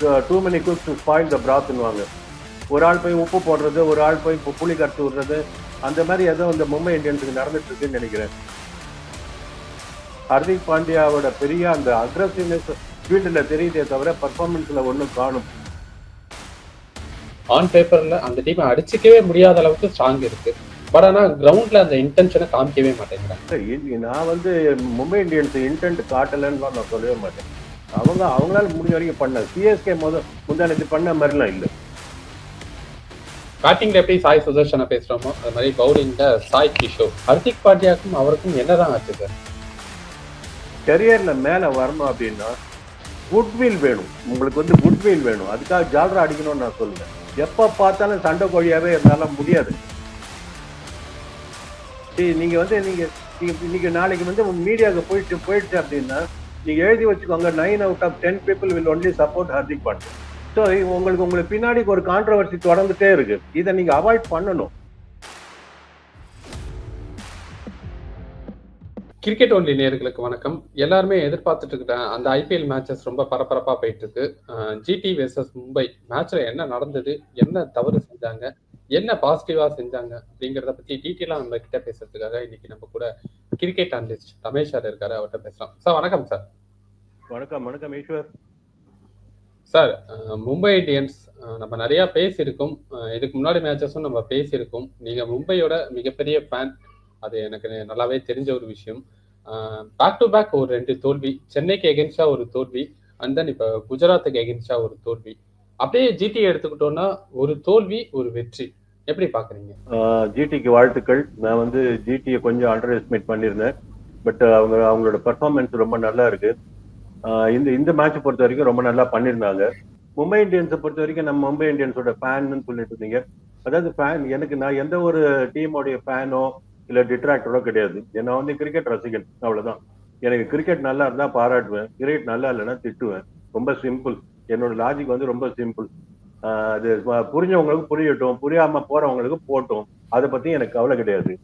Too many cooks to spoil the brothன்னுவாங்க ஒரு ஆள் போய் உப்பு போடுறது ஒரு ஆள் போய் புளி கரைச்சி விடுறது அந்த மாதிரி ஏதோ இந்த மும்பை இந்தியன்ஸுக்கு நடந்துட்டு இருக்குன்னு நினைக்கிறேன். ஹர்திக் பாண்டியாவோட பெரிய அந்த அக்ரஸிவ்னஸ் ஃபீல்டில் தெரியுதே தவிர பர்ஃபார்மன்ஸ்ல ஒன்றும் காணும். ஆன் பேப்பர்ல அந்த டீமை அடிச்சுக்கவே முடியாத அளவுக்கு ஸ்ட்ராங் இருக்கு. பட் ஆனா கிரவுண்ட்ல அந்த இன்டென்ஷனை காமிக்கவே மாட்டேங்கிறாங்க. இது- நான் வந்து மும்பை இந்தியன்ஸ் இன்டென்ட் காட்டலன்னு நான் சொல்லவே மாட்டேன். அவங்க அவங்களால முடிஞ்ச வரைக்கும் பண்ண. சிஎஸ்கே முத முந்தானத்து பண்ண மாதிரிலாம் இல்லை. பேட்டிங்ல எப்படி சாய் சுதர்ஷனை பேசுறோமோ அது மாதிரி பவுலிங்ல சாய் கிஷோர். ஹர்திக் பாண்டியாக்கும் அவருக்கும் என்னதான் ஆச்சு சார்? கெரியர்ல மேல வரணும் அப்படின்னா குட்வில் வேணும். உங்களுக்கு வந்து குட்வில் வேணும். அதுக்காக ஜால்ரா அடிக்கணும்னு நான் சொல்லுவேன் எப்ப பார்த்தாலும் சண்டை கோழியாவே இருந்தாலும் முடியாது. நீங்க வந்து நீங்க நீங்க நாளைக்கு வந்து மீடியாவுக்கு போயிட்டு போயிடுச்சு அப்படின்னா நீங்க எழுதி வச்சுக்கோங்க nine out of ten people will only support Hardik Pande so உங்களுக்கு உங்களுக்கு பின்னாடி ஒரு கான்ட்ரவர்சி தொடர்ந்துட்டே இருக்கு. இதை நீங்க அவாய்ட் பண்ணணும். கிரிக்கெட் ஒன்லி நேர்களுக்கு வணக்கம். எல்லாருமே எதிர்பார்த்துட்டு இருக்கிறேன் அந்த ஐபிஎல் மேட்சஸ் ரொம்ப பரபரப்பா போயிட்டு இருக்கு. ஜிடி வெர்சஸ் மும்பை மேட்ச்ல என்ன நடந்தது என்ன தவறு செஞ்சாங்க என்ன பாசிட்டிவா செஞ்சாங்க அப்படிங்கறத பத்தி டீட்டெயிலா நம்ம கிட்ட பேசுறதுக்காக இன்னைக்கு நம்ம கூட கிரிக்கெட் அனலிஸ்ட் ரமேஷ் சார் இருக்காரு அவர்கிட்ட பேசலாம். சார் வணக்கம் சார் வணக்கம் வணக்கம் ஈஸ்வர். சார் மும்பை இந்தியன்ஸ் நம்ம நிறைய பேசியிருக்கோம். இதுக்கு முன்னாடி மேட்சஸும் நம்ம பேசியிருக்கோம். நீங்க மும்பையோட மிகப்பெரிய ஃபேன் அது எனக்கு நல்லாவே தெரிஞ்ச ஒரு விஷயம். பேக் டு பேக் ஒரு ரெண்டு தோல்வி சென்னைக்கு எகென்ஸ்டா ஒரு தோல்வி அண்ட் தென் இப்போ குஜராத்துக்கு எகென்ஸ்டா ஒரு தோல்வி. அப்படியே ஜிடி எடுத்துக்கிட்டோம்னா ஒரு தோல்வி ஒரு வெற்றி. எப்படி பாக்குறீங்க ஜிடிக்கு வாழ்த்துக்கள். நான் வந்து ஜிடியை கொஞ்சம் அண்டர் எஸ்டிமேட் பண்ணியிருந்தேன் பட் அவங்க அவங்களோட பர்ஃபார்மன்ஸ் ரொம்ப நல்லா இருக்கு. இந்த இந்த மேட்ச் பொறுத்த வரைக்கும் ரொம்ப நல்லா பண்ணியிருந்தாங்க. மும்பை இந்தியன்ஸை பொறுத்த வரைக்கும் நம்ம மும்பை இந்தியன்ஸோட ஃபேன்னு சொல்லிட்டு இருந்தீங்க. அதாவது ஃபேன் எனக்கு நான் எந்த ஒரு டீமோடைய ஃபேனோ இல்லை டிட்ராக்டரோ கிடையாது. நான் வந்து கிரிக்கெட் ரசிகன் அவ்வளோதான் எனக்கு கிரிக்கெட் நல்லா இருந்தால் பாராட்டுவேன். கிரிக்கெட் நல்லா இல்லைன்னா திட்டுவேன். ரொம்ப சிம்பிள் என்னோட லாஜிக் வந்து ரொம்ப சிம்பிள் அது புரிஞ்சவங்களுக்கு புரியட்டும் புரியாம போறவங்களுக்கு போட்டும். அதை பத்தி எனக்கு கவலை கிடையாது.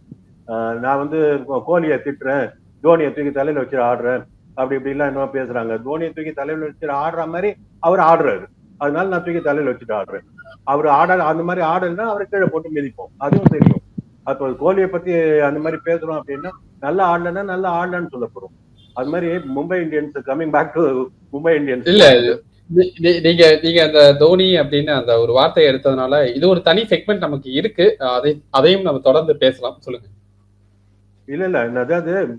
ஆஹ் நான் வந்து கோலியை திட்டுறேன் தோனியை தூக்கி தலையில வச்சு ஆடுறேன் அப்படி இப்படிலாம் என்ன பேசுறாங்க. தோனியை தூக்கி தலையில வச்சு ஆடுற மாதிரி அவர் ஆடுறாரு. அதனால நான் தூக்கி தலையில வச்சுட்டு ஆடுறேன். அவர் ஆட அந்த மாதிரி ஆடலைன்னா அவரை கீழே போட்டு மிதிப்போம். அதுவும் தெரியும். அப்போ கோலியை பத்தி அந்த மாதிரி பேசுறோம் அப்படின்னா நல்லா ஆடலன்னா நல்லா ஆடலன்னு சொல்ல போறோம் அது மாதிரி Mumbai Indians coming back to Mumbai Indians. நீங்க நீங்க அந்த தோனி அப்படின்னு அந்த ஒரு வார்த்தையை எடுத்ததுனால இது ஒரு தனி செக்மெண்ட் நமக்கு இருக்கு. அதை அதையும் நம்ம தொடர்ந்து பேசலாம். சொல்லுங்க. இல்ல இல்ல. அதாவது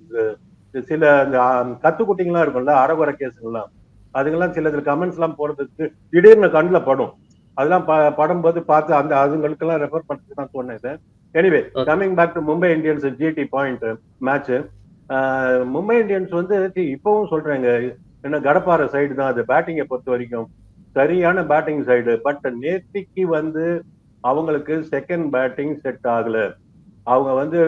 சில இந்த கத்துக்குட்டிங்கெல்லாம் இருக்கும்ல அறகுறை கேஸுங்கெல்லாம் அதுங்கெல்லாம் சில இதுல கமெண்ட்ஸ் எல்லாம் போறதுக்கு திடீர்னு கண்ணுல படும். அதெல்லாம் ப- படும்போது பார்த்து அந்த அதுங்களுக்கெல்லாம் ரெஃபர் பண்ணிட்டு தான் சொன்னேன் இது. Anyway. Coming back to Mumbai Indians GT point match Mumbai Indians வந்து இப்பவும் சொல்றேங்க. ஏன்னா கடப்பாறை சைடு தான் அது. பேட்டிங்கை பொறுத்த வரைக்கும் சரியான பேட்டிங் சைடு பட் நேத்திக்கு வந்து அவங்களுக்கு செகண்ட் பேட்டிங் செட் ஆகல. அவங்க வந்து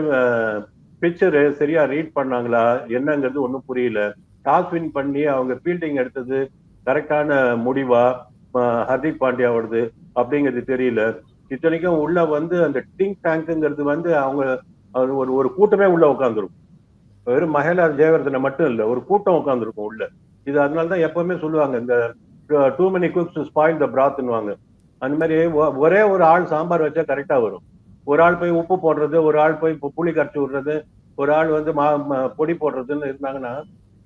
பிக்சரு சரியா ரீட் பண்ணாங்களா என்னங்கிறது ஒன்றும் புரியல. டாஸ் வின் பண்ணி அவங்க ஃபீல்டிங் எடுத்தது கரெக்டான முடிவா? ஹர்திக் பாண்டியாவோடது அப்படிங்கிறது தெரியல. இத்தனைக்கும் உள்ள வந்து அந்த டிங்க் டேங்க்குங்கிறது வந்து அவங்க அது ஒரு ஒரு கூட்டமே உள்ள உட்காந்துருக்கும் வெறும் மகேலார் ஜெயவர்தனை மட்டும் இல்லை ஒரு கூட்டம் உட்காந்துருக்கும் உள்ள. இது அதனால தான் எப்பவுமே சொல்லுவாங்க இந்த too many cooks spoil the பிராத்னுவாங்க அந்த மாதிரி ஒ- ஒரே ஒரு ஆள் சாம்பார் வச்சா கரெக்டாக வரும். ஒரு ஆள் போய் உப்பு போடுறது ஒரு ஆள் போய் புளி கரைச்சி விடுறது ஒரு ஆள் வந்து மா பொடி போடுறதுன்னு இருந்தாங்கன்னா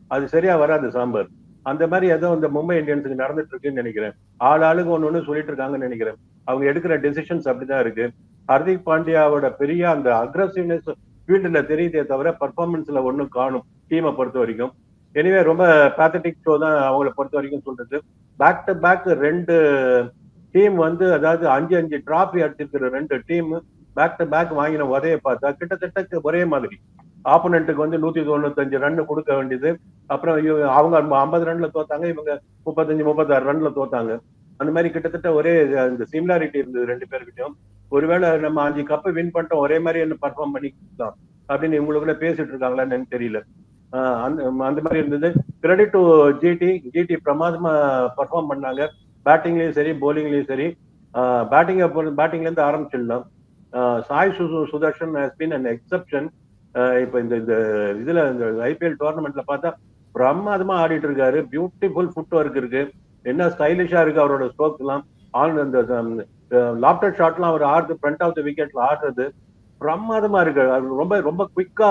அது சரியா வராது சாம்பார். அந்த மாதிரி ஏதோ இந்த மும்பை இந்தியன்ஸுக்கு நடந்துட்டு இருக்குன்னு நினைக்கிறேன். ஆள் ஆளுக்கு ஒன்று ஒன்று சொல்லிட்டு இருக்காங்கன்னு நினைக்கிறேன். அவங்க எடுக்கிற டெசிஷன்ஸ் அப்படிதான் இருக்கு. ஹர்திக் பாண்டியாவோட பெரிய அந்த அக்ரஸிவ்னஸ் ஃபீல்டில் தெரியுதே தவிர பர்ஃபார்மன்ஸ்ல ஒன்றும் காணும் டீமை பொறுத்த வரைக்கும். எனிவே ரொம்ப பேத்தட்டிக் ஷோ தான் அவங்கள பொறுத்த வரைக்கும் சொல்றது. பேக் டு பேக் ரெண்டு டீம் வந்து அதாவது அஞ்சு அஞ்சு டிராஃபி அடிச்சிருக்கிற ரெண்டு டீம் பேக் டு பேக் வாங்கின ஒரே பார்த்தா கிட்டத்தட்ட ஒரே மாதிரி. ஆப்போனண்ட்டுக்கு வந்து நூத்தி தொண்ணூத்தஞ்சு ரன் கொடுக்க வேண்டியது. அப்புறம் அவங்க ஐம்பது ரன்ல தோத்தாங்க இவங்க முப்பத்தஞ்சு முப்பத்தாறு ரன்ல தோத்தாங்க. அந்த மாதிரி கிட்டத்தட்ட ஒரே இந்த சிமிலாரிட்டி இருந்தது ரெண்டு பேர்கிட்டயும். ஒருவேளை நம்ம அஞ்சு கப்பு வின் பண்ணிட்டோம் ஒரே மாதிரி என்ன பர்ஃபார்ம் பண்ணிக்கலாம் அப்படின்னு இவங்களுக்குள்ள பேசிட்டு இருக்காங்களான்னு தெரியல. அந்த அந்த மாதிரி இருந்தது. கிரெடிட் டு ஜிடி ஜிடி பிரமாதமா பர்ஃபார்ம் பண்ணாங்க. பேட்டிங்லயும் சரி போலிங்லயும் சரி. பேட்டிங்க பேட்டிங்ல இருந்து ஆரம்பிச்சிடலாம். Sai Sudharsan has been an exception இப்போ இந்த இந்த இதுல இந்த ஐபிஎல் டோர்னமெண்ட்ல பார்த்தா பிரமாதமா ஆடிட்டு இருக்காரு பியூட்டிஃபுல் ஃபுட் ஒர்க் இருக்கு. என்ன ஸ்டைலிஷா இருக்கு அவரோட ஸ்ட்ரோக் எல்லாம் ஆன் அந்த லாப்டர் ஷாட்லாம் அவர் ஆடுறது ஃப்ரண்ட் ஆஃப் த விக்கெட்ல ஆடுறது பிரமாதமா இருக்கு. அவர் ரொம்ப ரொம்ப குவிக்கா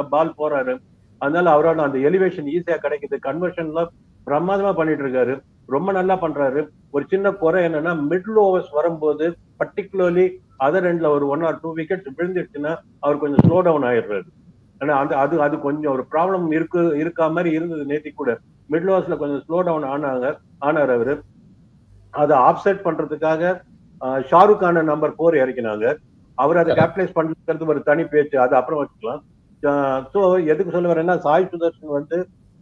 த பால் போறாரு. அதனால அவரோட அந்த எலிவேஷன் ஈஸியா கிடைக்குது. கன்வர்ஷன்லாம் பிரமாதமா பண்ணிட்டு இருக்காரு ரொம்ப நல்லா பண்றாரு. ஒரு சின்ன குறை என்னன்னா மிடில் ஓவர்ஸ் வரும்போது பர்டிகுலர்லி அதர் எண்ட்ல ஒரு ஒன் ஆர் டூ விக்கெட்ஸ் விழுந்துடுச்சுன்னா அவர் கொஞ்சம் ஸ்லோ டவுன் ஆயிடுறாரு. ஆனா அந்த அது அது கொஞ்சம் ஒரு ப்ராப்ளம் இருக்கு இருக்கா மாதிரி இருந்தது நேத்தி கூட. மிடில் ஓவர்ஸ்ல கொஞ்சம் ஸ்லோ டவுன் ஆனாங்க ஆனார் அவரு. அதை ஆப்செட் பண்றதுக்காக ஷாருக் கான நம்பர் போர் இறக்கினாங்க. அவர் அதை. கேப்டலைஸ் பண்றது ஒரு தனி பேச்சு. அது அப்புறம் வச்சுக்கலாம். ஸோ எதுக்கு சொல்ல வரேன்னா சாய் சுதர்ஷன் வந்து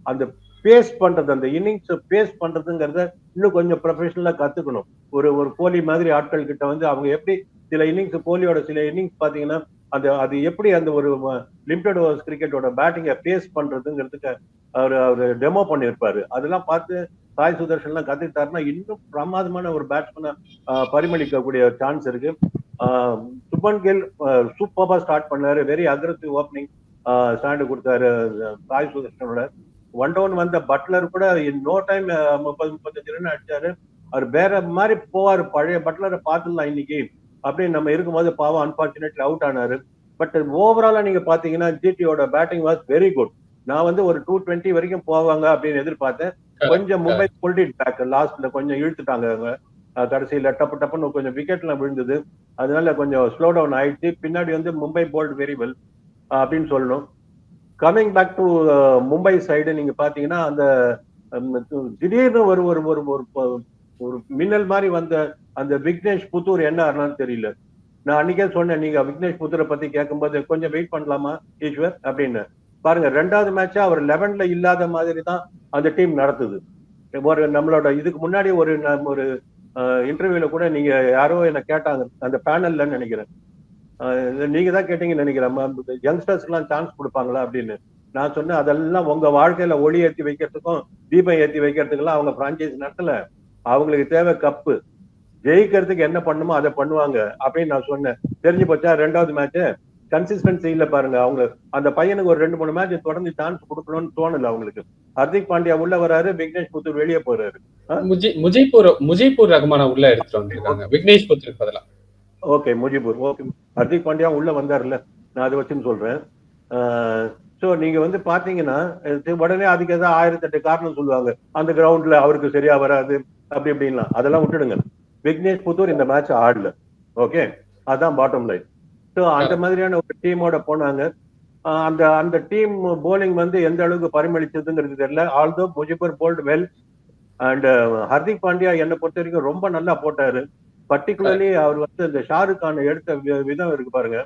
அந்த பேஸ் பண்றது அந்த இன்னிங்ஸ் பேஸ் பண்றதுங்கிறத இன்னும் கொஞ்சம் ப்ரொஃபஷனலா கத்துக்கணும். ஒரு ஒரு கோலி மாதிரி ஆட்கள் கிட்ட வந்து அவங்க எப்படி சில இன்னிங்ஸ் கோலியோட சில இன்னிங்ஸ் பாத்தீங்கன்னா அந்த அது எப்படி அந்த ஒரு லிமிடெட் ஓவர்ஸ் கிரிக்கெட்டோட பேட்டிங்கை பேஸ் பண்றதுங்கிறதுக்கு அவர் அவர் டெமோ பண்ணியிருப்பாரு அதெல்லாம் பார்த்து சாய் சுதர்ஷன்லாம் கத்துக்கிட்டாருன்னா இன்னும் பிரமாதமான ஒரு பேட்ஸ்மேனை பரிமளிக்கக்கூடிய சான்ஸ் இருக்கு. சுப்மன் கில் சூப்பராக ஸ்டார்ட் பண்ணாரு. வெரி அக்ரஸிவ் ஓப்பனிங் ஸ்டாண்டு கொடுத்தாரு சாய் சுதர்ஷனோட ஒன் டவுன் வந்த பட்லர் கூட நோ டைம் முப்பது முப்பத்தஞ்சு ரன் அடிச்சாரு. அவர் வேற மாதிரி போவாரு பழைய பட்லரை பார்த்துடலாம் இன்னைக்கு. அப்படின்னு நம்ம இருக்கும்போது பாவம் அன்பார்ச்சுனேட்லி அவுட் ஆனாரு. பட் ஓவராலா நீங்க பாத்தீங்கன்னா ஜிடியோட பேட்டிங் வாஸ் வெரி குட் நான் வந்து ஒரு டூ டுவெண்ட்டி வரைக்கும் போவாங்க அப்படின்னு எதிர்பார்த்தேன். கொஞ்சம் மும்பை புல்டிட் பேக் லாஸ்ட்ல கொஞ்சம் இழுத்துட்டாங்க அவங்க. கடைசியில டப்பு டப்புன்னு கொஞ்சம் விக்கெட்லாம் விழுந்தது. அதனால கொஞ்சம் ஸ்லோ டவுன் ஆயிடுச்சு. பின்னாடி வந்து மும்பை போல்ட் வெரி வெல் அப்படின்னு சொல்லணும். Coming back to Mumbai side நீங்க பாத்தீங்கன்னா அந்த திடீர்னு ஒரு ஒரு ஒரு ஒரு மின்னல் மாதிரி வந்த அந்த விக்னேஷ் புத்தூர் என்ன ஆனான்னு தெரியல. நான் அன்னைக்கே சொன்னேன் நீங்க விக்னேஷ் புத்தூரை பத்தி கேட்கும்போது கொஞ்சம் வெயிட் பண்ணலாமா ஈஸ்வர்? அப்படின்னு. பாருங்க ரெண்டாவது மேட்சா அவர் லெவன்ல இல்லாத மாதிரி தான் அந்த டீம் நடத்துது. ஒரு நம்மளோட இதுக்கு முன்னாடி ஒரு ஒரு இன்டர்வியூல கூட நீங்க யாரோ என்ன கேட்டாங்க அந்த பேனல்லன்னு நினைக்கிறேன். நீங்க தான் கேட்டீங்கன்னு நினைக்கிறேன். யங்ஸ்டர்ஸ்க்கு எல்லாம் சான்ஸ் கொடுப்பாங்களா அப்படின்னு. நான் சொன்னேன் அதெல்லாம் உங்க வாழ்க்கையில ஒளி ஏத்தி வைக்கிறதுக்கும் தீபம் ஏத்தி வைக்கிறதுக்கெல்லாம் அவங்க பிரான்ச்சைஸ் நடத்தல. அவங்களுக்கு தேவை கப்பு. ஜெயிக்கிறதுக்கு என்ன பண்ணுமோ அதை பண்ணுவாங்க அப்படின்னு நான் சொன்னேன். தெரிஞ்சு போச்சா ரெண்டாவது மேட்ச் கன்சிஸ்டன்சி இல்ல பாருங்க. அவங்க அந்த பையனுக்கு ஒரு ரெண்டு மூணு மேட்ச் தொடர்ந்து சான்ஸ் கொடுக்கணும்னு தோணல அவங்களுக்கு. ஹர்திக் பாண்டியா உள்ள வராரு விக்னேஷ் புத்தூர் வெளியே போறாரு. முஜி முஜிபூர் முஜிபூர் ரகுமான உள்ள எடுத்துட்டு வந்திருக்காங்க. விக்னேஷ் புத்தூர் பதிலா. ஓகே முஜிபூர். ஓகே ஹர்திக் பாண்டியா உள்ள வந்தாருல்ல நான் அதை வச்சுன்னு சொல்றேன். ஸோ நீங்க வந்து பாத்தீங்கன்னா உடனே அதுக்கு ஏதாவது ஆயிரத்தி எட்டு காரணம் சொல்லுவாங்க. அந்த கிரவுண்ட்ல அவருக்கு சரியா வராது அப்படி இப்படின்லாம். அதெல்லாம் விட்டுடுங்க. விக்னேஷ் புத்தூர் இந்த மேட்ச் ஆடல. ஓகே அதான் பாட்டம் லைன் ஸோ அந்த மாதிரியான ஒரு டீமோட போனாங்க. அந்த அந்த டீம் போலிங் வந்து எந்த அளவுக்கு பரிமளிச்சதுங்கிறது தெரியல. Although Mujibur bowled well and Hardik Pandya என்னை பொறுத்த வரைக்கும் ரொம்ப நல்லா போட்டாரு. பர்டிகுலர்லி அவர் வந்து இந்த ஷாருக் கான் எடுத்த விதம் இருக்கு பாருங்க.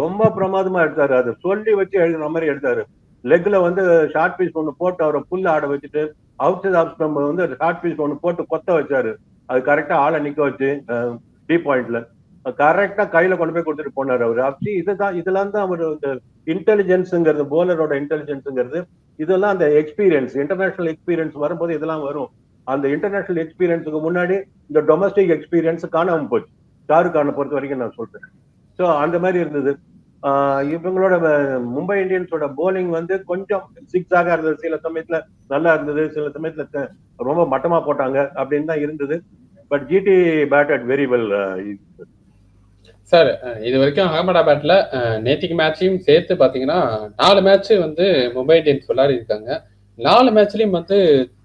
ரொம்ப பிரமாதமா எடுத்தாரு. அதை சொல்லி வச்சு எழுதுன மாதிரி எடுத்தாரு. லெக்ல வந்து ஷார்ட் பீஸ் ஒன்று போட்டு அவரை புல்ல ஆட வச்சுட்டு அவுட் சைட் ஆஃப் ஸ்டம்ப் வந்து ஷார்ட் பீஸ் ஒன்று போட்டு கொத்த வச்சாரு. அது கரெக்டா ஆளை நிக்க வச்சு டி பாயிண்ட்ல. கரெக்டா கையில கொண்டு போய் கொடுத்துட்டு போனாரு அவரு. அப்படி இதுதான் இதெல்லாம் தான் அவர் இந்த இன்டெலிஜென்ஸுங்கிறது போலரோட இன்டெலிஜென்ஸுங்கிறது இதெல்லாம் அந்த எக்ஸ்பீரியன்ஸ் இன்டர்நேஷனல் எக்ஸ்பீரியன்ஸ் வரும்போது இதெல்லாம் வரும். அந்த இன்டர்நேஷனல் எக்ஸ்பீரியன்ஸுக்கு முன்னாடி இந்த டொமஸ்டிக் எக்ஸ்பீரியன்ஸ் காணாம போச்சு. ஷாருக் கானை பொறுத்த வரைக்கும் நான் சொல்றேன். ஸோ அந்த மாதிரி இருந்தது. ஆஹ் இவங்களோட மும்பை இந்தியன்ஸோட போலிங் வந்து கொஞ்சம் சிக்ஸாக இருந்தது. சில சமயத்துல நல்லா இருந்தது. சில சமயத்துல ரொம்ப மட்டமா போட்டாங்க அப்படின்னு தான் இருந்தது. But GT batted very well sir இது. வரைக்கும் அகமதாபாத்ல நேத்திக்கு மேட்சையும் சேர்த்து பாத்தீங்கன்னா நாலு மேட்ச் வந்து மும்பை இந்தியன்ஸ் விளையாடி இருக்காங்க நாலு மேட்ச்லயும் வந்து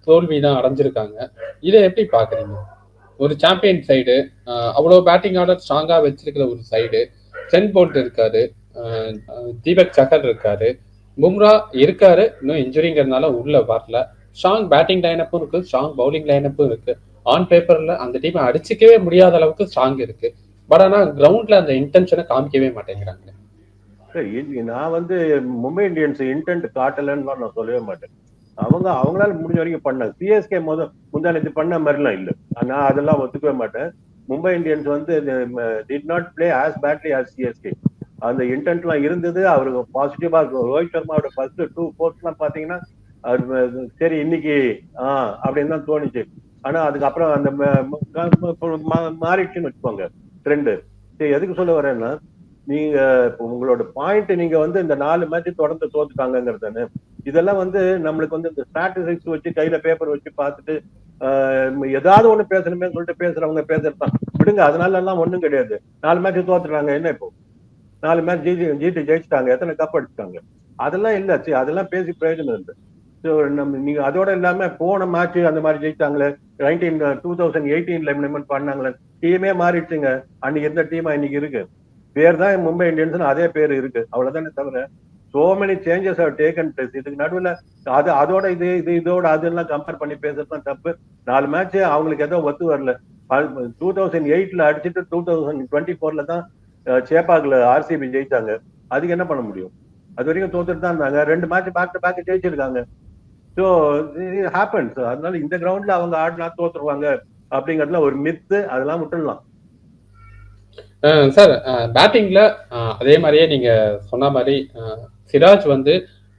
தோல்வி தான் அடைஞ்சிருக்காங்க. இதை எப்படி பாக்குறீங்க ஒரு சாம்பியன் சைடு அவ்வளவு பேட்டிங் ஆர்டர் ஸ்ட்ராங்கா வச்சிருக்கிற ஒரு சைடு சென் போல்ட் இருக்காரு தீபக் சகர் இருக்காரு பும்ரா இருக்காரு இன்னும் இன்ஜுரிங்கிறதுனால உள்ள வரல. ஸ்ட்ராங் பேட்டிங் லைனப்பும் இருக்கு ஸ்ட்ராங் பவுலிங் லைனப்பும் இருக்கு. ஆன் பேப்பர்ல அந்த டீமை அடிச்சுக்கவே முடியாத அளவுக்கு ஸ்ட்ராங் இருக்கு. பட் ஆனா கிரவுண்ட்ல அந்த இன்டென்ஷனை காமிக்கவே மாட்டேங்கிறாங்க நான் வந்து மும்பை இந்தியன்ஸ் இன்டென்ட் காட்டலன்னு நான் சொல்லவே மாட்டேன். அவங்க அவங்களால முடிஞ்ச வரைக்கும் பண்ணாங்க சிஎஸ்கே முத முந்தானத்து பண்ண மாதிரிலாம் இல்ல. நான் அதெல்லாம் ஒத்துக்கவே மாட்டேன். மும்பை இந்தியன்ஸ் வந்து did not play as badly as CSK அந்த இன்டென்ட்லாம் இருந்தது. அவருக்கு பாசிட்டிவா ரோஹித் சர்மாவோட ஃபர்ஸ்ட் டூ ஃபோர்ஸ்லாம் பாத்தீங்கன்னா சரி இன்னைக்கு ஆஹ் அப்படின்னு தான் தோணுச்சு. ஆனா அதுக்கப்புறம் அந்த மாறிடுச்சுன்னு வச்சுக்கோங்க ட்ரெண்டு சரி எதுக்கு சொல்ல வரேன்னா நீங்க உங்களோட பாயிண்ட் நீங்க வந்து இந்த நாலு மேட்ச் தொடர்ந்து தோத்துட்டாங்கிறது இதெல்லாம் வந்து நம்மளுக்கு வந்து இந்த ஸ்ட்ராட்டஜிக்ஸ் வச்சு கையில பேப்பர் வச்சு பார்த்துட்டு ஆஹ் ஏதாவது ஒண்ணு பேசணுமே சொல்லிட்டு பேசுறவங்க பேசுறதுதான். விடுங்க அதனால எல்லாம் ஒண்ணும் கிடையாது. நாலு மேட்ச் தோத்துறாங்க என்ன இப்போ? நாலு மேட்ச் ஜிஜி ஜிடி ஜெயிச்சிட்டாங்க எத்தனை கப் அடிச்சிட்டாங்க? அதெல்லாம் இல்ல சரி அதெல்லாம் பேசி பிரயோஜனம் இல்லை. ஸோ நம்ம நீங்க அதோட இல்லாம போன மேட்ச் அந்த மாதிரி ஜெயிச்சாங்களே நைன்டீன் டூ தௌசண்ட் எயிட்டீன்ல இம்ப்ளிமெண்ட் பண்ணாங்களே டீமே மாறிடுச்சுங்க. அன்னைக்கு எந்த டீமா இன்னைக்கு இருக்கு? பேர் தான் மும்பை இந்தியன்ஸ் அதே பேர் இருக்கு. அவ்வளவுதானே தவிர so many changes are taken place இதுக்கு நடுவுல அது அதோட இது இது இதோட அதெல்லாம் கம்பேர் பண்ணி பேசுறது தான் தப்பு. நாலு மேட்ச் அவங்களுக்கு ஏதோ ஒத்து வரல. டூ தௌசண்ட் எயிட்ல அடிச்சுட்டு டூ தௌசண்ட் டுவெண்ட்டி ஃபோர்ல தான் சேப்பாக்ல ஆர்சிபி ஜெயிச்சாங்க. அதுக்கு என்ன பண்ண முடியும்? அது வரைக்கும் தோத்துட்டு தான் இருந்தாங்க. ரெண்டு மேட்ச் பேக் டு பேக் ஜெயிச்சிருக்காங்க. ஸோ ஹேப்பன்ஸ் அதனால இந்த கிரவுண்ட்ல அவங்க ஆடினா தோத்துருவாங்க அப்படிங்கறதுல ஒரு மித்து அதெல்லாம் விட்டுடலாம். சார் பேட்டிங்ல அதே மாதிரியே நீங்க சொன்ன மாதிரி சிராஜ் வந்து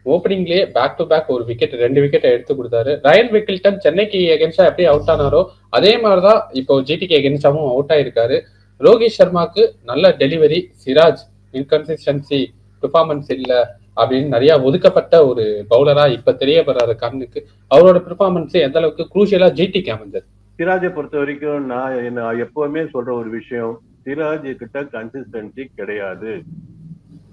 ஓப்பனிங்லயே பேக் டு பேக் ஒரு விக்கெட் ரெண்டு விக்கெட்டை எடுத்து கொடுத்தாரு. ரயன் விக்கில்டன் சென்னைக்கு எகென்ஸ்டா எப்படி அவுட் ஆனாரோ அதே மாதிரிதான் இப்போ ஜிடிக்கு எகென்ஸ்டாவும் அவுட் ஆயிருக்காரு. ரோஹித் சர்மாக்கு நல்ல டெலிவரி சிராஜ் இன்கன்சிஸ்டன்சி பெர்ஃபார்மன்ஸ் இல்ல அப்படின்னு நிறைய ஒதுக்கப்பட்ட ஒரு பவுலரா இப்ப தெரிய வர்றாரு கண்ணுக்கு. அவரோட பெர்ஃபார்மன்ஸ் எந்த அளவுக்கு குரூஷியலா ஜிடிக்கு அமைஞ்சது? சிராஜை பொறுத்த வரைக்கும் நான் என்ன எப்பவுமே சொல்ற ஒரு விஷயம் சிராஜ் கிட்ட கன்சிஸ்டன்சி கிடையாது.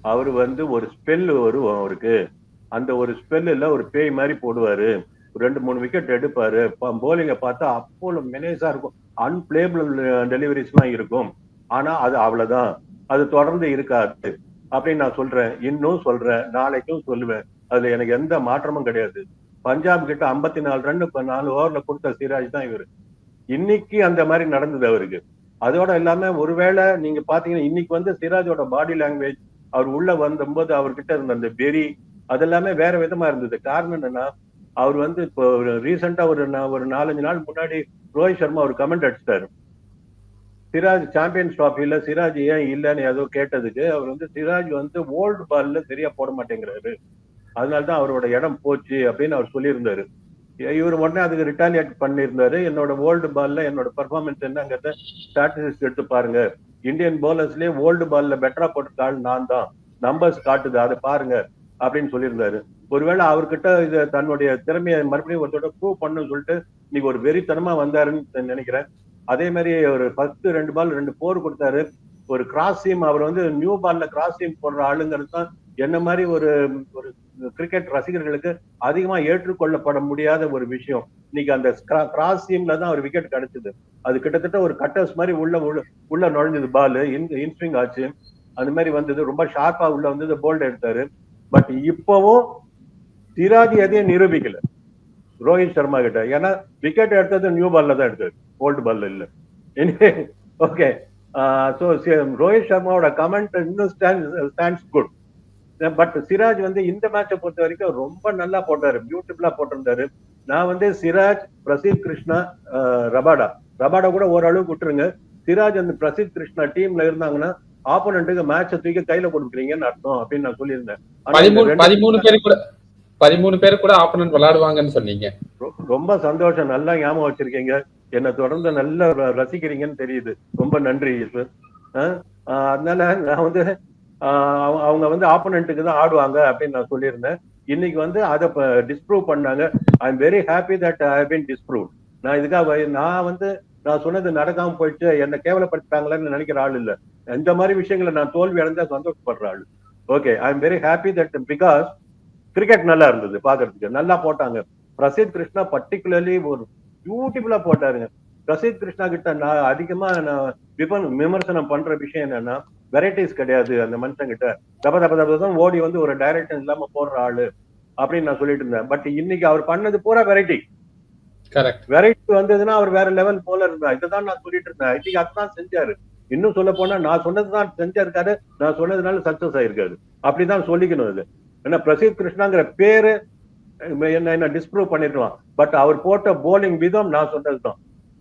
அவர் வந்து ஒரு ஸ்பெல் வரும் அவருக்கு. அந்த ஒரு ஸ்பெல்லுல ஒரு பேய் மாதிரி போடுவாரு. ரெண்டு மூணு விக்கெட் எடுப்பாரு. போலிங்க பார்த்தா அப்போ மெனேஜா இருக்கும். அன்பிளேபிள் டெலிவரிஸ்லாம் இருக்கும். ஆனா அது அவ்வளவுதான். அது தொடர்ந்து இருக்காது. அப்படின்னு நான் சொல்றேன். இன்னும் சொல்றேன். நாளைக்கும் சொல்லுவேன். அதுல எனக்கு எந்த மாற்றமும் கிடையாது. பஞ்சாப் கிட்ட ஐம்பத்தி நாலு ரன் இப்ப நாலு ஓவர்ல கொடுத்த சிராஜ் தான் இவரு. இன்னைக்கு அந்த மாதிரி நடந்தது அவருக்கு. அதோட இல்லாம ஒருவேளை நீங்க பாத்தீங்கன்னா இன்னைக்கு வந்து சிராஜோட பாடி லாங்குவேஜ் அவர் உள்ள வந்தபோது அவர்கிட்ட இருந்த அந்த வெறி அதெல்லாமே வேற விதமா இருந்தது. காரணம் என்னன்னா அவர் வந்து இப்போ ரீசெண்டா ஒரு நா- ஒரு நாலஞ்சு நாள் முன்னாடி ரோஹித் சர்மா ஒரு கமெண்ட் அடிச்சிட்டாரு. சிராஜ் சாம்பியன்ஸ் ட்ராஃபில சிராஜ் ஏன் இல்லைன்னு ஏதோ கேட்டதுக்கு அவர் வந்து சிராஜ் வந்து ஓல்டு பால்ல சரியா போட மாட்டேங்கிறாரு. அதனாலதான் அவரோட இடம் போச்சு அப்படின்னு அவர் சொல்லியிருந்தாரு. இவர் உடனே அதுக்கு ரிட்டாலியேட் பண்ணியிருந்தாரு. என்னோட ஓல்டு பால்ல என்னோட பெர்ஃபார்மன்ஸ் என்னங்கிறத ஸ்டாட்டிஸ்டிக்ஸ் எடுத்து பாருங்க. இந்தியன் பவுலர்ஸ்லயே ஓல்டு பால்ல பெட்டரா போட்டிருக்க ஆள் நான் தான். நம்பர்ஸ் காட்டுது அதை பாருங்க அப்படின்னு சொல்லியிருந்தாரு. ஒருவேளை அவர்கிட்ட இது தன்னுடைய திறமையை மறுபடியும் ஒருத்தோட ப்ரூவ் பண்ணணும்னு சொல்லிட்டு இன்னைக்கு ஒரு வெறித்தனமா வந்தாருன்னு நினைக்கிறேன். அதே மாதிரி ஒரு ஃபர்ஸ்ட் ரெண்டு பால் ரெண்டு போர் கொடுத்தாரு. ஒரு கிராஸ் சீம் அவர் வந்து நியூ பால்ல கிராஸ் சீம் போடுற ஆளுங்கிறது தான் என்ன மாதிரி ஒரு ஒரு கிரிக்கெட் ரசிகர்களுக்கு அதிகமா ஏற்றுக்கொள்ளப்பட முடியாத ஒரு விஷயம். இன்னைக்கு அந்த கிராஸ் சீம்ல தான் ஒரு விக்கெட் கிடைச்சது. அது கிட்டத்தட்ட ஒரு கட்டர்ஸ் மாதிரி உள்ள உள்ள உள்ள நுழைஞ்சது. பால் இன்ஸ்விங் ஆச்சு. அந்த மாதிரி வந்தது. ரொம்ப ஷார்ப்பா உள்ள வந்தது. போல்ட் எடுத்தாரு. பட் இப்பவும் சிராஜ் எதையும் நிரூபிக்கல. ரோஹித் சர்மா கிட்ட. ஏன்னா விக்கெட் எடுத்தது நியூ பால்ல தான் எடுத்தாரு. ஓல்டு பால்ல இல்ல. ஓகே ஸோ ரோஹித் சர்மாவோட கமெண்ட் இன்னும் ஸ்டாண்ட்ஸ் குட் பட் சிராஜ் வந்து இந்த மேட்சை பொறுத்த வரைக்கும் ரொம்ப நல்லா போட்டாரு. பியூட்டிஃபுல்லா போட்டிருந்தாரு. நான் வந்து சிராஜ் பிரசீத் கிருஷ்ணா ரபாடா. ரபாடா கூட ஓரளவுக்கு விட்டுருங்க. சிராஜ் அந்த பிரசீத் கிருஷ்ணா டீம்ல இருந்தாங்கன்னா ஆப்போனண்ட்டுக்கு மேட்சை தூக்கி கையில கொடுக்குறீங்கன்னு அர்த்தம் அப்படின்னு நான் சொல்லியிருந்தேன். பதிமூணு பேர் கூட பதிமூணு பேர் கூட ஆப்பனன்ட் விளையாடுவாங்கன்னு சொன்னீங்க. ரொம்ப சந்தோஷம். நல்லா ஞாபகம் வச்சிருக்கீங்க. என்னை தொடர்ந்து நல்லா ரசிக்கிறீங்கன்னு தெரியுது. ரொம்ப நன்றி அதனால நான் வந்து அவங்க- அவங்க வந்து ஆப்போனண்ட்டுக்கு தான் ஆடுவாங்க அப்படின்னு நான் சொல்லியிருந்தேன். இன்னைக்கு வந்து அதை டிஸ்ப்ரூவ் பண்ணாங்க. I am very happy that I been disprove நான் இதுக்காக நான் வந்து நான் சொன்னது நடக்காம போயிட்டு என்னை கேவலப்படுத்தாங்களேன்னு நினைக்கிற ஆள் இல்லை. இந்த மாதிரி விஷயங்களை நான் தோல்வி அடைஞ்சா சந்தோஷப்படுற ஆள். Okay I am very happy that because cricket நல்லா இருந்தது பாக்குறதுக்கு. நல்லா போட்டாங்க. பிரசித் கிருஷ்ணா பர்டிகுலர்லி ஒரு பியூட்டிஃபுல்லா போட்டாருங்க. பிரசித் கிருஷ்ணா கிட்ட நான் அதிகமா நான் விபன் விமர்சனம் பண்ற விஷயம் என்னன்னா வெரைட்டிஸ் கிடையாது. அந்த மனுஷன் கிட்ட தப தப தப தான் ஓடி வந்து ஒரு டைரக்ஷன் இல்லாம போடுற ஆளு அப்படின்னு நான் சொல்லிட்டு இருந்தேன். பட் இன்னைக்கு அவர் பண்ணது பூரா வெரைட்டி கரெக்ட் வெரைட்டி வந்ததுன்னா அவர் வேற லெவல் போல இருந்தா இதுதான் நான் சொல்லிட்டு இருந்தேன். திங்க் அதுதான் செஞ்சாரு. இன்னும் சொல்ல போனா நான் சொன்னதுதான் செஞ்சிருக்காரு. நான் சொன்னதுனால சக்சஸ் ஆயிருக்காரு. அப்படிதான் சொல்லிக்கணும் இது. ஏன்னா பிரசீத் கிருஷ்ணாங்கிற பேரு என்ன என்ன டிஸ்ப்ரூவ் பண்ணிருக்கலாம். பட் அவர் போட்ட போலிங் விதம் நான் சொன்னதுதான்.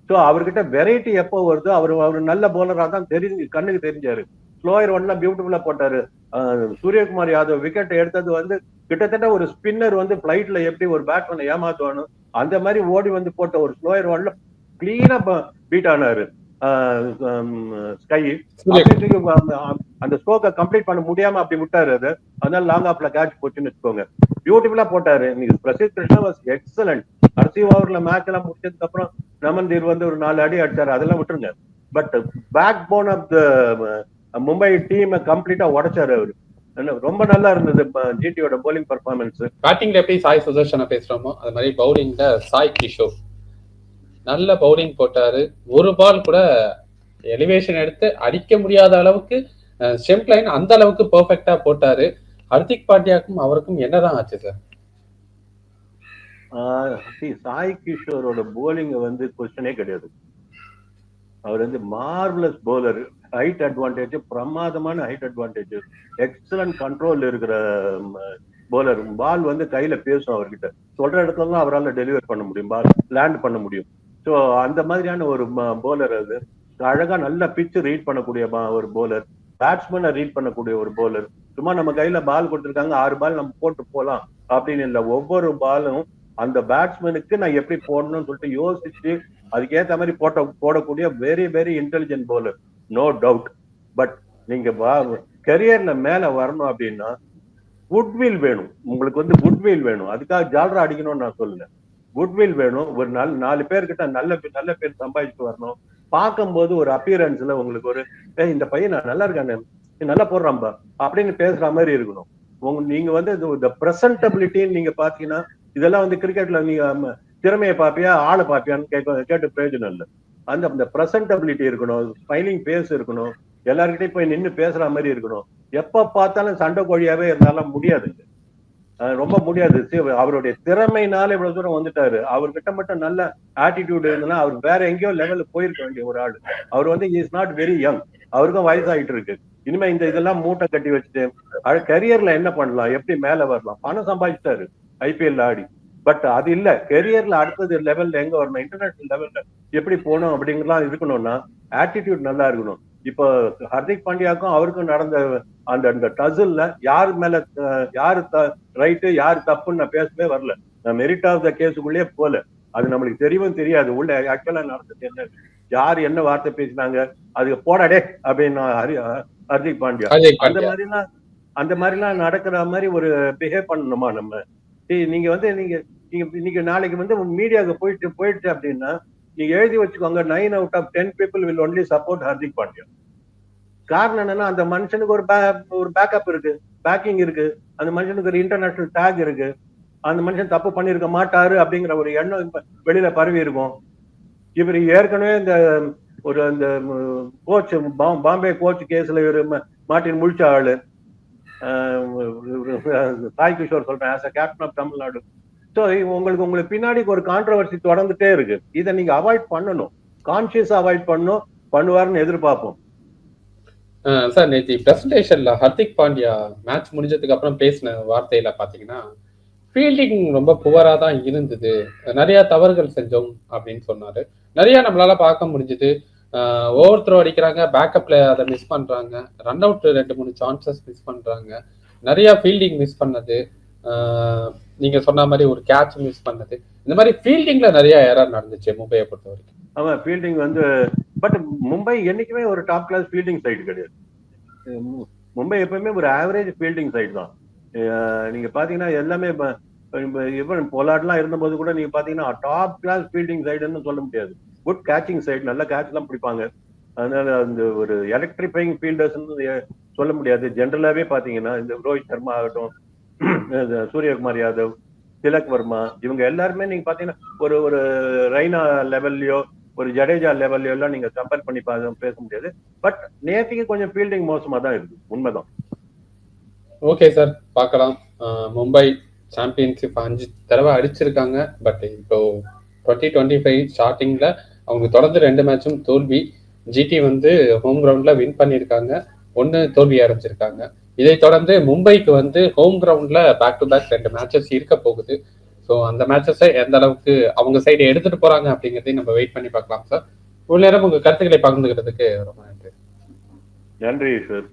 சோ அவர்கிட்ட வெரைட்டி எப்போ வருதோ அவர் அவர் நல்ல போலரா தான் தெரிஞ்சு கண்ணுக்கு தெரிஞ்சாரு. ஸ்லோயர் ஒன்லாம் பியூட்டிஃபுல்லா போட்டாரு. சூரியகுமார் யாதவ் விக்கெட் எடுத்தது வந்து கிட்டத்தட்ட ஒரு ஸ்பின்னர் வந்து பிளைட்ல எப்படி ஒரு பேட்மேனை ஏமாத்துவானோ அந்த மாதிரி ஓடி வந்து போட்ட ஒரு ஸ்லோயர் ஒன்ல கிளீனா பீட் ஆனாரு. ஸ்கை அந்த ஸ்ட்ரோக்கை கம்ப்ளீட் பண்ண முடியாம அப்படி விட்டாரு அது. அதனால லாங் ஆஃப்ல கேட்ச் போச்சுன்னு வச்சுக்கோங்க. பியூட்டிஃபுல்லா போட்டாரு. நீங்க பிரசித் கிருஷ்ணா வாஸ் எக்ஸலன்ட் கடைசி ஓவர்ல மேட்ச் எல்லாம் முடிச்சதுக்கு அப்புறம் நமந்தீர் வந்து ஒரு நாலு அடி அடிச்சாரு. அதெல்லாம் விட்டுருங்க. But backbone of the Mumbai டீமை கம்ப்ளீட்டா உடைச்சாரு அவரு. ரொம்ப நல்லா இருந்தது ஜிடியோட bowling பர்ஃபார்மன்ஸ் பேட்டிங்ல எப்படி சாய் சுதர்ஷனை பேசுறோமோ அது மாதிரி பவுலிங்ல சாய் கிஷோர் நல்ல பவுலிங் போட்டாரு. ஒரு பால் கூட எலிவேஷன் எடுத்து அடிக்க முடியாத அளவுக்கு ஸ்டெம்ப் லைன் அந்த அளவுக்கு பெர்ஃபெக்டா போட்டாரு. ஹர்திக் பாண்டியாக்கும் அவருக்கும் என்னதான் ஆச்சு சார் சாய் கிஷோரோட போலிங் வந்து கொஸ்டனே கிடையாது. அவர் வந்து மார்வலஸ் bowler. ஹைட் அட்வான்டேஜ் பிரமாதமான ஹைட் அட்வான்டேஜ் எக்ஸலன்ட் கண்ட்ரோல் இருக்கிற போலர் பால் வந்து கையில பேசும் அவர்கிட்ட. சொல்ற இடத்துல அவரால் டெலிவர் பண்ண முடியும் பால் லேண்ட் பண்ண முடியும். ஸோ அந்த மாதிரியான ஒரு போலர் அது. அழகா நல்ல பிச்சு ரீட் பண்ணக்கூடிய ஒரு போலர் பேட்ஸ்மேனை ரீட் பண்ணக்கூடிய ஒரு போலர் சும்மா நம்ம கையில பால் கொடுத்துருக்காங்க ஆறு பால் நம்ம போட்டு போலாம் அப்படின்னு இல்லை. ஒவ்வொரு பாலும் அந்த பேட்ஸ்மேனுக்கு நான் எப்படி போடணும்னு சொல்லிட்டு யோசிச்சு அதுக்கேற்ற மாதிரி போட்ட போடக்கூடிய very very intelligent bowler no doubt but நீங்க கரியர்ல மேல வரணும் அப்படின்னா குட்வில் வேணும். உங்களுக்கு வந்து குட்வில் வேணும். அதுக்காக ஜால்ரா அடிக்கணும்னு நான் சொல்லல. குட்வில் வேணும். ஒரு நாலு நாலு பேர்கிட்ட நல்ல நல்ல பேர் சம்பாதிச்சுட்டு வரணும். பார்க்கும்போது ஒரு அப்பியரன்ஸ்ல உங்களுக்கு ஒரு ஏ இந்த பையன் நான் நல்லா இருக்கானே. நீ நல்லா போடுறான்பா. அப்படின்னு பேசுற மாதிரி இருக்கணும். உங்க நீங்க வந்து இந்த பிரசன்டபிலிட்டின்னு நீங்க பாத்தீங்கன்னா இதெல்லாம் வந்து கிரிக்கெட்ல நீங்க திறமையை பாப்பியா ஆளை பாப்பியான்னு கேட்க கேட்டு பிரயோஜனம் இல்லை. அந்த அந்த ப்ரெசன்டபிலிட்டி இருக்கணும் ஸ்மைலிங் பேஸ் இருக்கணும் எல்லாருக்கிட்டையும் போய் நின்னு பேசுற மாதிரி இருக்கணும். எப்ப பார்த்தாலும் சண்டை கோழியாவே இருந்தாலும் முடியாது. ரொம்ப முடியாது. அவருடைய திறமைனால இவ்வளவு தூரம் வந்துட்டாரு. அவர்கிட்ட மட்டும் நல்ல ஆட்டிடியூட் இருந்ததுன்னா அவர் வேற எங்கேயோ லெவலுக்கு போயிருக்க வேண்டிய ஒரு ஆள். அவர் வந்து இஸ் நாட் வெரி யங் அவருக்கும் வயசாயிட்டு இருக்கு. இனிமே இந்த இதெல்லாம் மூட்டை கட்டி வச்சுட்டு கரியர்ல என்ன பண்ணலாம்? எப்படி மேல வரலாம்? பணம் சம்பாதிச்சிட்டாரு. IPL Aadi. பட் அது இல்ல. கெரியர்ல அடுத்தது லெவல்ல எங்க வரணும்? இன்டர்நேஷனல் லெவல்ல எப்படி போகணும் அப்படிங்கலாம் இருக்கணும்னா ஆட்டிடியூட் நல்லா இருக்கணும். இப்போ ஹர்திக் பாண்டியாக்கும் அவருக்கும் நடந்த அந்த அந்த டசில்ல யார் மேல யாரு ரைட்டு யாரு தப்புன்னு நான் பேசவே வரல. நான் மெரிட் ஆஃப் த கேஸுக்குள்ளேயே போல அது நம்மளுக்கு தெரியவும் தெரியாது. உள்ள ஆக்சுவலா நடந்தது என்ன? யார் என்ன வார்த்தை பேசினாங்க? அதுக்கு போடாடே அப்படின்னு ஹரி ஹர்திக் பாண்டியா. அந்த மாதிரிலாம் அந்த மாதிரிலாம் நடக்கிற மாதிரி ஒரு பிஹேவ் பண்ணணுமா நம்ம? நீங்க வந்து நீங்க நீங்க நீங்க நாளைக்கு வந்து மீடியாவுக்கு போயிட்டு போயிட்டு அப்படின்னா நீங்க எழுதி வச்சுக்கோங்க nine out of ten people will only support Hardik Pandya காரணம் என்னன்னா அந்த மனுஷனுக்கு ஒரு ஒரு பேக்கப் இருக்கு பேக்கிங் இருக்கு அந்த மனுஷனுக்கு ஒரு இன்டர்நேஷனல் டேக் இருக்கு அந்த மனுஷன் தப்பு பண்ணிருக்க மாட்டாரு அப்படிங்கிற ஒரு எண்ணம் வெளியில பரவி இருக்கும். இவர் ஏற்கனவே இந்த ஒரு அந்த கோச் பாம்பே கோச் கேஸ்ல இவர் மாட்டின் முழிச்ச ஆளு தாய் கிஷோர் சொல்றேன் as a captain of Tamil Nadu so உங்களுக்கு உங்களுக்கு பின்னாடி ஒரு கான்ட்ரவர்சி தொடர்ந்துட்டே இருக்கு. இதை நீங்க அவாய்ட் பண்ணணும். கான்சியஸ் அவாய்ட் பண்ணும் பண்ணுவார்னு எதிர்பார்ப்போம். சார் நேற்று பிரசன்டேஷன்ல ஹர்திக் பாண்டியா மேட்ச் முடிஞ்சதுக்கு அப்புறம் பேசின வார்த்தையில பாத்தீங்கன்னா ஃபீல்டிங் ரொம்ப புவரா தான் இருந்தது. நிறைய தவறுகள் செஞ்சோம் அப்படின்னு சொன்னாரு. நிறைய நம்மளால பார்க்க முடிஞ்சது. ஓவர் த்ரோ அடிக்கிறாங்க பேக்கப்ல அதை மிஸ் பண்றாங்க. ரன் அவுட் ரெண்டு மூணு சான்சஸ் மிஸ் பண்றாங்க. நிறைய ஃபீல்டிங் மிஸ் பண்ணது. நீங்க சொன்ன மாதிரி ஒரு கேட்ச் மிஸ் பண்ணது. இந்த மாதிரி ஃபீல்டிங்ல நிறைய எரர் நடந்துச்சு மும்பையை பொறுத்த வரைக்கும். ஆமா ஃபீல்டிங் வந்து பட் மும்பை என்னைக்குமே ஒரு டாப் கிளாஸ் ஃபீல்டிங் சைடு கிடையாது. மும்பை எப்பவுமே ஒரு ஆவரேஜ் ஃபீல்டிங் சைடு தான். நீங்க பாத்தீங்கன்னா எல்லாமே இவன் பொலாட்லாம் இருந்தபோது கூட நீங்க பாத்தீங்கன்னா டாப் கிளாஸ் ஃபீல்டிங் சைடுன்னு சொல்ல முடியாது. குட் கேச்சிங் சைடு நல்ல கேட்ச் தான் பிடிப்பாங்க. அதனால அந்த ஒரு எலக்ட்ரிஃபைங் ஃபீல்டர்ஸ் சொல்ல முடியாது. ஜென்ரலாவே பாத்தீங்கன்னா இந்த ரோஹித் சர்மா ஆகட்டும் சூரியகுமார் யாதவ் திலக் வர்மா இவங்க எல்லாருமே நீங்க பாத்தீங்கன்னா ஒரு ஒரு ரெய்னா லெவல்லையோ ஒரு ஜடேஜா லெவல்லையோ எல்லாம் நீங்க கம்பேர் பண்ணி பேச முடியாது. பட் நேற்றுக்கு கொஞ்சம் ஃபீல்டிங் மோசமா தான் இருக்கு உண்மைதான். ஓகே சார் பார்க்கலாம் மும்பை சாம்பியன்ஷிப் அஞ்சு தடவை அடிச்சிருக்காங்க. பட் இப்போ டுவெண்ட்டி டுவெண்ட்டி ஃபைவ் ஸ்டார்டிங்ல அவங்க தொடர்ந்து ரெண்டு மேட்சும் தோல்வி. ஜிடி வந்து ஹோம் கிரவுண்ட்ல வின் பண்ணியிருக்காங்க. ஒன்று தோல்வி ஆரம்பிச்சிருக்காங்க. இதை தொடர்ந்து மும்பைக்கு வந்து ஹோம் கிரவுண்ட்ல பேக் டு பேக் ரெண்டு மேட்சஸ் இருக்க போகுது. ஸோ அந்த மேட்சஸை எந்த அளவுக்கு அவங்க சைடு எடுத்துட்டு போறாங்க அப்படிங்கிறதையும் நம்ம வெயிட் பண்ணி பார்க்கலாம் சார் இவ்வளவு நேரம் உங்க கருத்துக்களை பகிர்ந்துக்கிறதுக்கு ரொம்ப நன்றி. நன்றி சார்